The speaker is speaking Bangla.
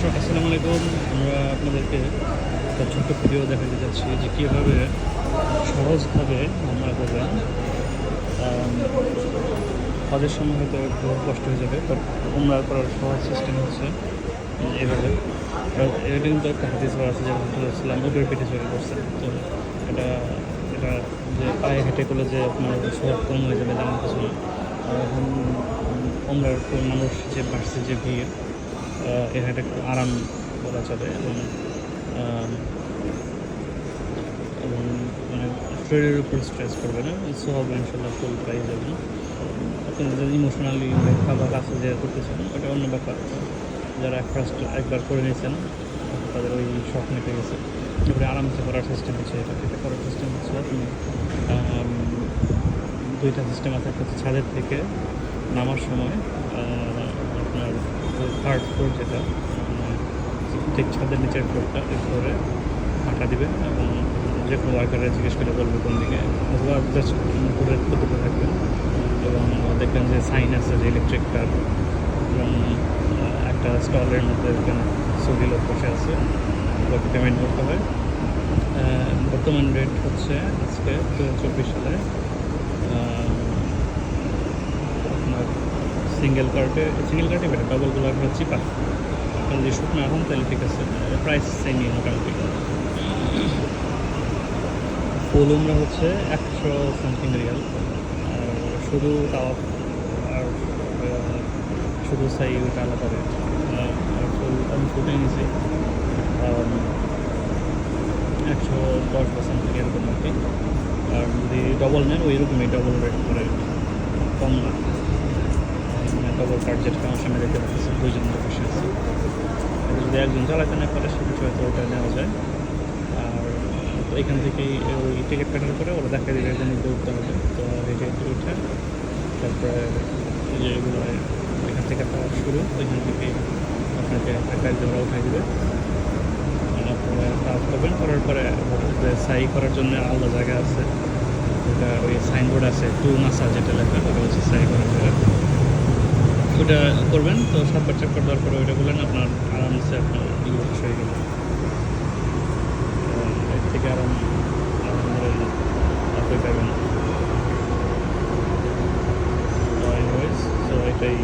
দর্শক, আসসালামু আলাইকুম। আমরা আপনাদেরকে একটা ছোট্ট ভিডিও দেখাতে যাচ্ছি যে কীভাবে সহজভাবে আমরা করবেন। হজের সময় হয়তো একটু কষ্ট হয়ে যাবে বাট উমরা করার সহজ সিস্টেম হচ্ছে এভাবে এটা কিন্তু একটা হাদিস বলা আছে যে রসুল্লাহাম উবের পেটে চলে করছে তো এটা এটা যে পায়ে হেঁটে করলে যে আপনার সব কম হয়ে যাবে, তেমন কিছু না। এখন উমরার মানুষ যে বাড়ছে, যে ভিড় এর একটা আরাম বলা চলে। এবং এবং মানে শরীরের উপর স্ট্রেস করবে না। সব ইনশাল্লাহ ফুল যাবেন আপনাদের যদি ইমোশনালি খাবার আছে যে করতেছেন, ওটা অন্য ব্যাপার। যারা ফার্স্ট একবার করে নিয়েছেন, তাদের ওই শখ মেটে গেছে। এবারে আরামসে করার সিস্টেম হচ্ছে এটা এটা করার সিস্টেম হচ্ছে আপনি দুইটা সিস্টেম আছে, একটা ছাদের থেকে নামার সময় থার্ড ফ্লোর যেটা ঠিক ছাদের নিচের ফ্লোরটা এই ফ্লোরে হাঁটা দিবে এবং যে কোনো ওয়ার্কারে জিজ্ঞেস করে বলবে কোন দিকে। অথবা জাস্ট উপরে কতটুকু থাকবে এবং দেখবেন যে সাইন আছে যে ইলেকট্রিক কার এবং একটা স্টলের মধ্যে এখানে সৌদি লোক বসে আছে ওকে পেমেন্ট করতে হয়। বর্তমান রেট হচ্ছে আজকে দু চব্বিশ সালে আহ, আপনার সিঙ্গেল কার্টে সিঙ্গেল কার্টে বেটার ডবলগুলো আপনার চিপার আপনার যদি শুকনো এখন তাহলে ঠিক আছে প্রাইস সেমই মোটামুটি ফুল উমরা হচ্ছে একশো সামথিং রিয়াল আর শুধু তাওয়াফ আর শুধু সাই ওটা আলাদা রেট ফুল আমি ফুটে নিয়েছি আম, একশো দশ বা সামথিং এরকম আর কি। আর যদি ডবল নেন ওই রকমই ডবল রেট করে। কম না। ডবল কার্ড যেটা আমার সামনে দেখতে পাচ্ছি দুইজন লোক বসে আছে। যদি একজন চালাতে না পারে সেক্ষেত্রে হয়তো ওটা নেওয়া যায়। আর তো এখান থেকেই ওই টিকিট কাটার পরে ওরা দেখা দিবে যে নিতে উঠতে হবে। তো এটা উঠে, তারপরে এই যে এগুলো এখান থেকে একটা শুরু ওইখান থেকেই আপনাকে একটা ওরা উঠাই দিবে। তারপরে কাজ করবেন, করার পরে সাই করার জন্য আলাদা জায়গা আছে, ওটা ওই সাইনবোর্ড আছে টু মাসা যেটা লেখা, ওটা হচ্ছে সাই করার পরে ওটা করবেন, তো সাতবার চারবার দেওয়ার পরে ওইটা করলেন, আপনার আরামসে আপনার ইগুলো শেষ হয়ে গেল। থেকে আরাম আলহামদুলিল্লাহ আপনি পাবেন তো এটাই